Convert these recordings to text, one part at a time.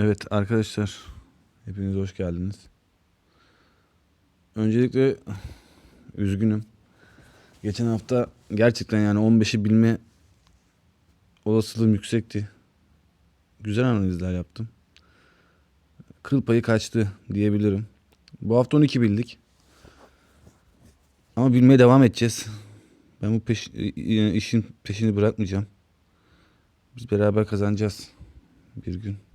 Evet arkadaşlar, hepiniz hoş geldiniz. Öncelikle üzgünüm. Geçen hafta gerçekten yani 15'i bilme olasılığım yüksekti. Güzel analizler yaptım. Kıl payı kaçtı diyebilirim. Bu hafta 12 bildik. Ama bilmeye devam edeceğiz. Ben bu peş, işin peşini bırakmayacağım. Biz beraber kazanacağız bir gün.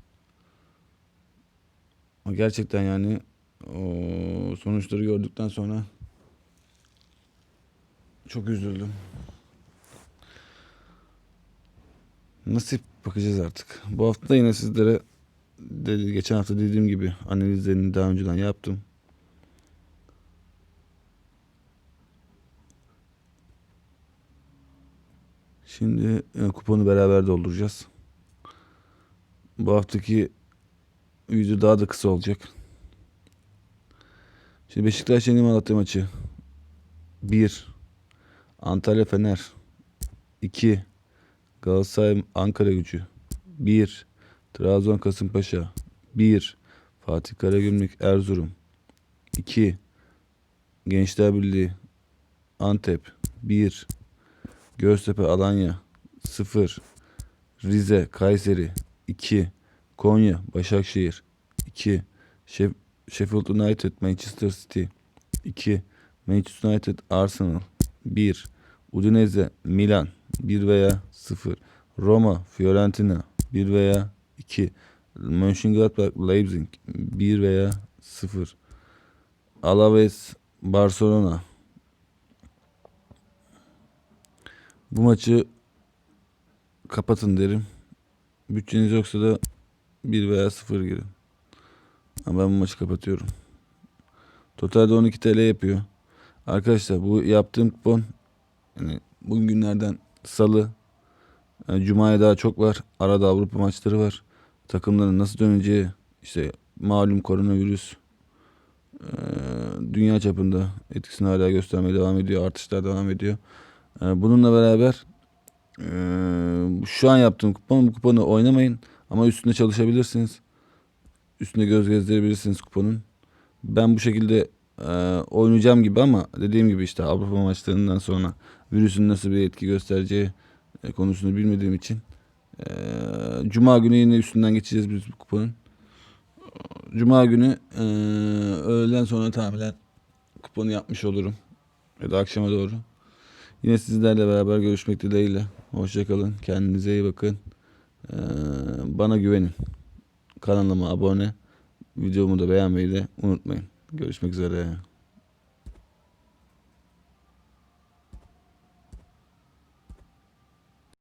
Gerçekten yani o sonuçları gördükten sonra çok üzüldüm. Nasip bakacağız artık. Bu hafta yine sizlere dedi, geçen hafta dediğim gibi analizlerini daha önceden yaptım. Şimdi e, kuponu beraber dolduracağız. Bu haftaki yüzü daha da kısa olacak. Şimdi Beşiktaş Yeni Malatya maçı. 1. Antalya Fener. 2. Galatasaray Ankara Gücü. 1. Trabzon Kasımpaşa. 1. Fatih Karagümrük Erzurum. 2. Gençler Birliği Antep. 1. Göztepe Alanya. 0. Rize Kayseri. 2. Konya, Başakşehir 2. Şef Sheffield United, Manchester City 2. Manchester United, Arsenal 1. Udinese, Milan 1 veya 0. Roma, Fiorentina 1 veya 2. Mönchengladbach, Leipzig 1 veya 0. Alaves, Barcelona Bu maçı kapatın derim. Bütçeniz yoksa da 1 veya 0 girin. Ama ben bu maçı kapatıyorum. Totalde 12 TL yapıyor. Arkadaşlar bu yaptığım kupon yani bugün günlerden salı yani Cuma'ya daha çok var. Arada Avrupa maçları var. Takımların nasıl döneceği işte malum koronavirüs dünya çapında etkisini hala göstermeye devam ediyor. Artışlar devam ediyor. Bununla beraber şu an yaptığım kupon bu kuponu oynamayın. Ama üstünde çalışabilirsiniz. Üstünde göz gezdirebilirsiniz kuponun. Ben bu şekilde e, oynayacağım gibi ama dediğim gibi işte Avrupa maçlarından sonra virüsün nasıl bir etki göstereceği e, konusunu bilmediğim için e, Cuma günü yine üstünden geçeceğiz biz bu kuponun. Cuma günü e, öğleden sonra tahminen kuponu yapmış olurum. Ya da akşama doğru. Yine sizlerle beraber görüşmek dileğiyle. Hoşçakalın. Kendinize iyi bakın. Ee, bana güvenin. Kanalıma abone, videomu da beğenmeyi de unutmayın. Görüşmek üzere.